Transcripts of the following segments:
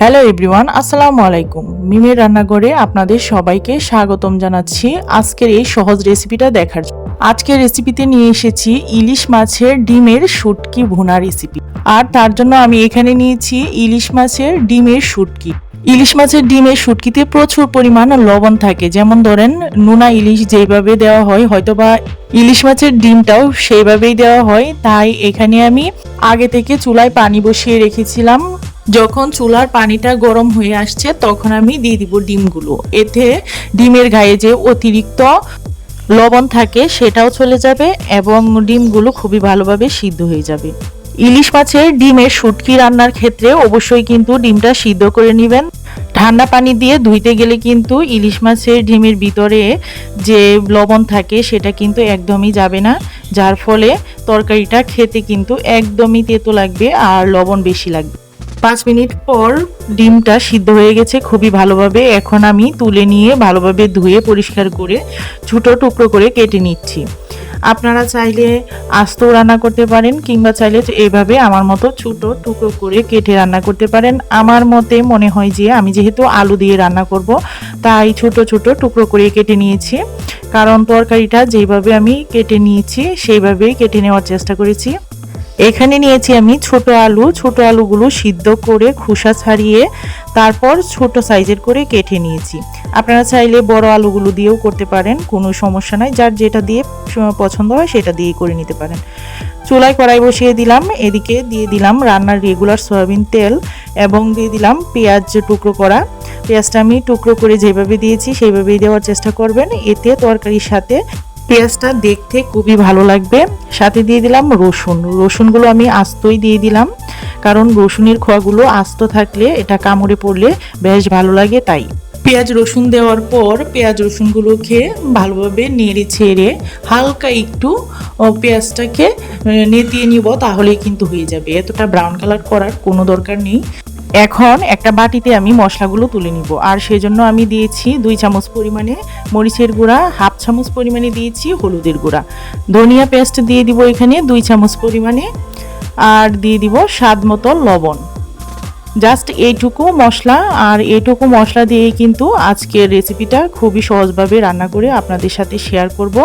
Hello everyone আসসালামু আলাইকুম। মিমের রান্নাঘরে আপনাদের সবাইকে স্বাগতম জানাচ্ছি আজকের এই সহজ রেসিপিটা দেখার জন্য। আজকের রেসিপিতে নিয়ে এসেছি ইলিশ মাছের ডিমের শুটকি ভুনা রেসিপি আর তার জন্য আমি এখানে নিয়েছি ইলিশ মাছের ডিমের শুটকি। ইলিশ মাছের ডিমের শুটকিতে প্রচুর পরিমাণ লবণ থাকে। যেমন ধরেন, নোনা ইলিশ যেভাবে দেওয়া হয়, হয়তোবা ইলিশ মাছের ডিমটাও সেইভাবেই দেওয়া হয়। তাই এখানে আমি আগে থেকে চুলায় পানি বসিয়ে রেখেছিলাম। যখন চুলার পানিটা গরম হয়ে আসছে, তখন আমি দিয়ে দিব ডিমগুলো। এতে ডিমের গায়ে যে অতিরিক্ত লবণ থাকে, সেটাও চলে যাবে এবং ডিমগুলো খুবই ভালোভাবে সিদ্ধ হয়ে যাবে। ইলিশ মাছের ডিমের শুটকি রান্নার ক্ষেত্রে অবশ্যই কিন্তু ডিমটা সিদ্ধ করে নেবেন। ঠান্ডা পানি দিয়ে ধুইতে গেলে কিন্তু ইলিশ মাছের ডিমের ভিতরে যে লবণ থাকে, সেটা কিন্তু একদমই যাবে না। যার ফলে তরকারিটা খেতে কিন্তু একদমই তেতো লাগবে আর লবণ বেশি লাগবে। পাঁচ মিনিট পর ডিমটা সিদ্ধ হয়ে গেছে খুবই ভালোভাবে। এখন আমি তুলে নিয়ে ভালোভাবে ধুয়ে পরিষ্কার করে ছোটো টুকরো করে কেটে নিচ্ছি। আপনারা চাইলে আস্ত রান্না করতে পারেন কিংবা চাইলে এভাবে আমার মতো ছোট টুকরো করে কেটে রান্না করতে পারেন। আমার মতে মনে হয় যে আমি যেহেতু আলু দিয়ে রান্না করব, তাই ছোট ছোট টুকরো করে কেটে নিয়েছি। কারণ তরকারিটা যেভাবে আমি কেটে নিয়েছি, সেইভাবেই কেটে নেওয়ার চেষ্টা করেছি। এখানে নিয়েছি আমি ছোট আলু। ছোট আলুগুলো সিদ্ধ করে খোসা ছাড়িয়ে তারপর ছোট সাইজের করে কেটে নিয়েছি। আপনারা চাইলে বড় আলুগুলো দিয়েও করতে পারেন, কোনো সমস্যা নাই। যার যেটা দিয়ে পছন্দ হয় সেটা দিয়েই করে নিতে পারেন। চুলায় কড়াই বসিয়ে দিলাম, এদিকে দিয়ে দিলাম রান্নার রেগুলার সয়াবিন তেল এবং দিয়ে দিলাম পেঁয়াজ টুকরো করা। পেঁয়াজটা আমি টুকরো করে যেভাবে দিয়েছি সেইভাবেই দেওয়ার চেষ্টা করবেন। এতে তরকারির সাথে পেঁয়াজটা দেখতে খুবই ভালো লাগবে। সাথে দিয়ে দিলাম রসুন। রসুনগুলো আমি আস্তই দিয়ে দিলাম। কারণ রসুনের খোয়াগুলো আস্ত থাকলে এটা কামড়ে পড়লে বেশ ভালো লাগে তাই। পেঁয়াজ রসুন দেওয়ার পর পেঁয়াজ রসুনগুলোকে ভালোভাবে নেড়ে ছেড়ে হালকা একটু পেঁয়াজটাকে নেতিয়ে নিব তাহলেই কিন্তু হয়ে যাবে। এতটা ব্রাউন কালার করার কোনো দরকার নেই। এখন একটা বাটিতে আমি মশলাগুলো তুলে নিব। আর সেই জন্য আমি দিয়েছি দুই চামচ পরিমাণে মরিচের গুঁড়া, হাফ চামচ পরিমাণে দিয়েছি হলুদের গুঁড়া। ধনিয়া পেস্ট দিয়ে দিব এখানে দুই চামচ পরিমাণে। আর দিয়ে দিব স্বাদ মতো লবণ। জাস্ট এইটুকু মশলা আর এইটুকু মশলা দিয়েই কিন্তু আজকের রেসিপিটা খুবই সহজভাবে রান্না করে আপনাদের সাথে শেয়ার করব।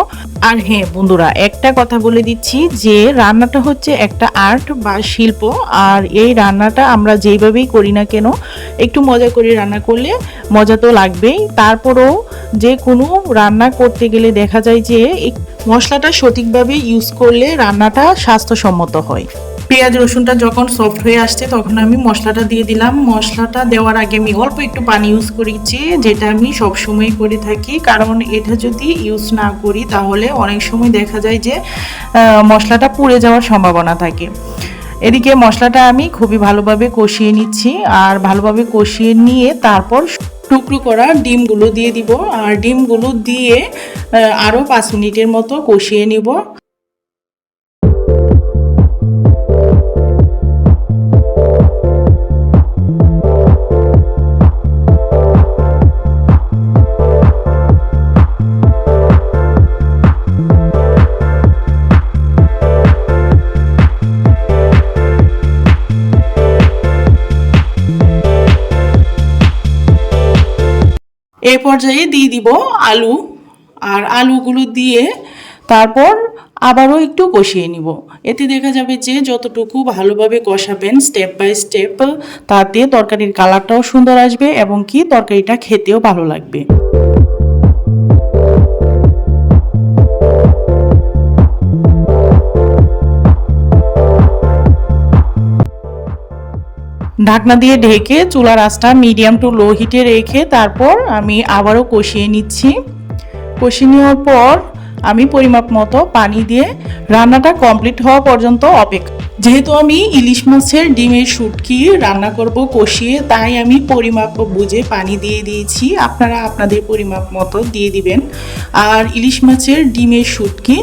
আর হ্যাঁ বন্ধুরা, একটা কথা বলে দিচ্ছি যে রান্নাটা হচ্ছে একটা আর্ট বা শিল্প আর এই রান্নাটা আমরা যেইভাবেই করি না কেন, একটু মজা করে রান্না করলে মজা তো লাগবেই। তারপরেও যে কোনো রান্না করতে গেলে দেখা যায় যে মশলাটা সঠিকভাবে ইউজ করলে রান্নাটা স্বাস্থ্যসম্মত হয়। পেঁয়াজ রসুনটা যখন সফট হয়ে আসছে, তখন আমি মশলাটা দিয়ে দিলাম। মশলাটা দেওয়ার আগে আমি অল্প একটু পানি ইউজ করেছি, যেটা আমি সব সময় করে থাকি। কারণ এটা যদি ইউজ না করি, তাহলে অনেক সময় দেখা যায় যে মশলাটা পুড়ে যাওয়ার সম্ভাবনা থাকে। এদিকে মশলাটা আমি খুবই ভালোভাবে কষিয়ে নিচ্ছি আর ভালোভাবে কষিয়ে নিয়ে তারপর টুকরো করা ডিমগুলো দিয়ে দিব। আর ডিমগুলো দিয়ে আরও পাঁচ মিনিটের মতো কষিয়ে নিব। এই পর্যায়ে দিয়ে দিব আলু, আর আলুগুলো দিয়ে তারপর আবারও একটু কষিয়ে নিব। এতে দেখা যাবে যে যতটুকু ভালোভাবে কষাবেন স্টেপ বাই স্টেপ তাতে তরকারির কালারটাও সুন্দর আসবে এবং কি তরকারিটা খেতেও ভালো লাগবে। ঢাকনা দিয়ে ঢেকে চুলার আঁচটা মিডিয়াম টু লো হিটে রেখে তারপর আমি আবারও কষিয়ে নিচ্ছি। কষিয়ে নেওয়ার পর আমি পরিমাপ মতো পানি দিয়ে রান্নাটা কমপ্লিট হওয়া পর্যন্ত অপেক্ষা। যেহেতু আমি ইলিশ মাছের ডিমের শুটকি রান্না করব কষিয়ে, তাই আমি পরিমাপ বুঝে পানি দিয়ে দিয়েছি। আপনারা আপনাদের পরিমাপ মতো দিয়ে দিবেন। আর ইলিশ মাছের ডিমের শুটকি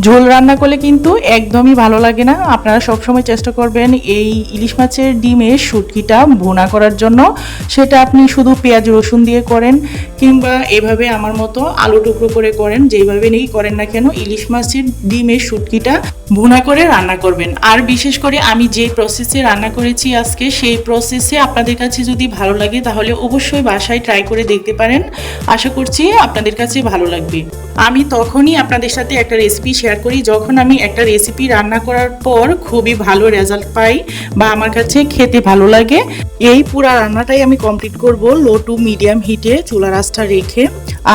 ঝোল রান্না করলে কিন্তু একদমই ভালো লাগে না। আপনারা সবসময় চেষ্টা করবেন এই ইলিশ মাছের ডিমের শুটকিটা ভুনা করার জন্য। সেটা আপনি শুধু পেঁয়াজ, রসুন দিয়ে করেন কিংবা এভাবে আমার মতো আলু টুকরো করে করেন, যেইভাবে নেই করেন না কেন, ইলিশ মাছের ডিমের শুটকিটা ভুনা করে রান্না করবেন। আর বিশেষ করে আমি যে প্রসেসে রান্না করেছি আজকে, সেই প্রসেসে আপনাদের কাছে যদি ভালো লাগে, তাহলে অবশ্যই বাসায় ট্রাই করে দেখতে পারেন। আশা করছি আপনাদের কাছে ভালো লাগবে। আমি তখনই আপনাদের সাথে একটা রেসিপি শেয়ার করি, যখন আমি একটা রেসিপি রান্না করার পর খুবই ভালো রেজাল্ট পাই বা আমার কাছে খেতে ভালো লাগে, এই পুরো রান্নাটাই আমি কমপ্লিট করব লো টু মিডিয়াম হিটে চুলা রাসটা রেখে।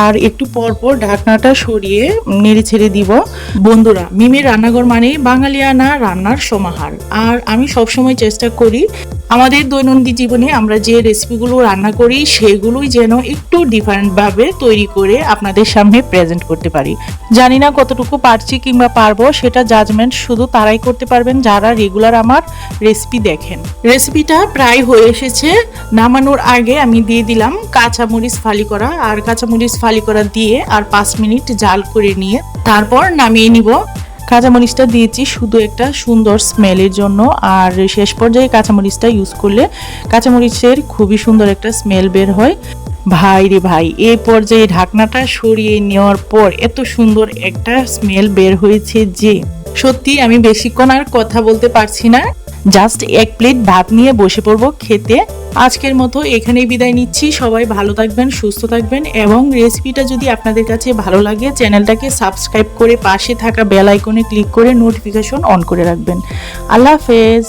আর একটু পর পর ঢাকনাটা সরিয়ে নেড়ে ছেড়ে দিব। বন্ধুরা, মিমের রান্নাঘর মানে বাঙালিয়ানা রান্নার সমাহার। আর আমি সবসময় চেষ্টা করি আমাদের দৈনন্দিন জীবনে আমরা যে রেসিপিগুলো রান্না করি, সেগুলোই যেন একটু ডিফারেন্টভাবে তৈরি করে আপনাদের সামনে প্রেজেন্ট করতে পারি। জানি না কতটুকু পারছি কিংবা পারব, সেটা জাজমেন্ট শুধু তারাই করতে পারবেন যারা রেগুলার আমার রেসিপি দেখেন। রেসিপিটা প্রায় হয়ে এসেছে। নামানোর আগে আমি দিয়ে দিলাম কাঁচামরিচ ফালি করা। আর কাঁচামরিচ ফালি করা দিয়ে আর পাঁচ মিনিট জাল করে নিয়ে তারপর নামিয়ে নিব। কাঁচামরিচটা দিয়েছি শুধু একটা সুন্দর স্মেলের জন্য। আর শেষ পর্যায়ে কাঁচামরিচটা ইউজ করলে কাঁচামরিচের খুবই সুন্দর একটা স্মেল বের হয়। ভাই রে ভাই, এই পর্যায়ে ঢাকনাটা সরিয়ে নেওয়ার পর এত সুন্দর একটা স্মেল বের হয়েছে যে সত্যি আমি বেশিক্ষণ আর কথা বলতে পারছি না। জাস্ট এক প্লেট ভাত নিয়ে বসে পড়ব খেতে। আজকের মতো এখানেই বিদায় নিচ্ছি। সবাই ভালো থাকবেন, সুস্থ থাকবেন এবং রেসিপিটা যদি আপনাদের কাছে ভালো লাগে, চ্যানেলটাকে সাবস্ক্রাইব করে পাশে থাকা বেল আইকনে ক্লিক করে নোটিফিকেশন অন করে রাখবেন। আল্লাহ হাফেজ।